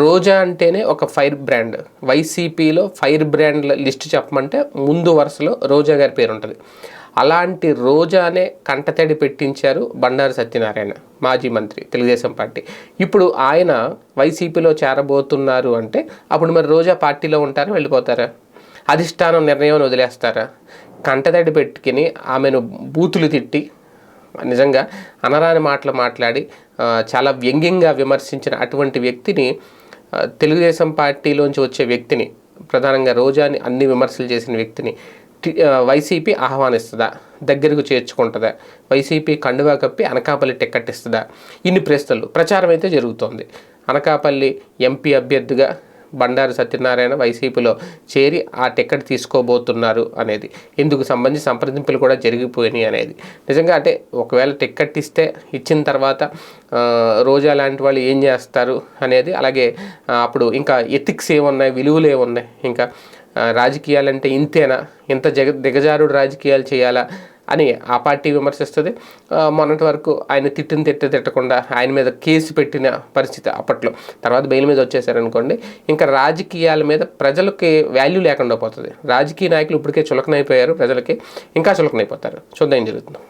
రోజా అంటేనే ఒక fire brand. వైసీపీలో ఫైర్ బ్రాండ్ల లిస్ట్ చెప్పమంటే ముందు వరుసలో రోజా గారి పేరు ఉంటుంది. అలాంటి రోజానే కంటతడి పెట్టించారు బండారు సత్యనారాయణ మాజీ మంత్రి తెలుగుదేశం పార్టీ. ఇప్పుడు ఆయన వైసీపీలో చేరబోతున్నారు అంటే అప్పుడు మరి రోజా పార్టీలో ఉంటారా వెళ్ళిపోతారా? అధిష్టానం నిర్ణయం వదిలేస్తారా? కంటతడి పెట్టుకుని ఆమెను బూతులు తిట్టి నిజంగా అనరాని మాటలు మాట్లాడి చాలా వ్యంగ్యంగా విమర్శించిన అటువంటి వ్యక్తిని తెలుగుదేశం పార్టీలోంచి వచ్చే వ్యక్తిని ప్రధానంగా రోజాని అన్ని విమర్శలు చేసిన వ్యక్తిని వైసీపీ ఆహ్వానిస్తుందా? దగ్గరకు చేర్చుకుంటుందా? వైసీపీ కండువా కప్పి అనకాపల్లి టికెట్ ఇస్తుందా? ఇన్ని ప్రశ్నలు ప్రచారం అయితే జరుగుతోంది. అనకాపల్లి ఎంపీ అభ్యర్థిగా బండారు సత్యనారాయణ వైసీపీలో చేరి ఆ టికెట్ తీసుకోబోతున్నారు అనేది. ఇందుకు సంబంధించి సంప్రదింపులు కూడా జరిగిపోయినాయి అనేది. నిజంగా అంటే ఒకవేళ టికెట్ ఇస్తే ఇచ్చిన తర్వాత రోజా లాంటి వాళ్ళు ఏం చేస్తారు అనేది అలాగే అప్పుడు ఇంకా ఎథిక్స్ ఏమున్నాయి విలువలు ఏమున్నాయి ఇంకా రాజకీయాలంటే ఇంతేనా? ఇంత జగ దిగజారుడు రాజకీయాలు చేయాలా? అని ఆ పార్టీ విమర్శిస్తుంది. మొన్నటి వరకు ఆయన తిట్టిన తిట్ట తిట్టకుండా ఆయన మీద కేసు పెట్టిన పరిస్థితి అప్పట్లో. తర్వాత బెయిల్ మీద వచ్చేసారనుకోండి ఇంకా రాజకీయాల మీద ప్రజలకి వాల్యూ లేకుండా పోతుంది. రాజకీయ నాయకులు ఇప్పటికే చులకనైపోయారు ప్రజలకి ఇంకా చులకనైపోతారు. చూద్దాం ఏం జరుగుతుంది.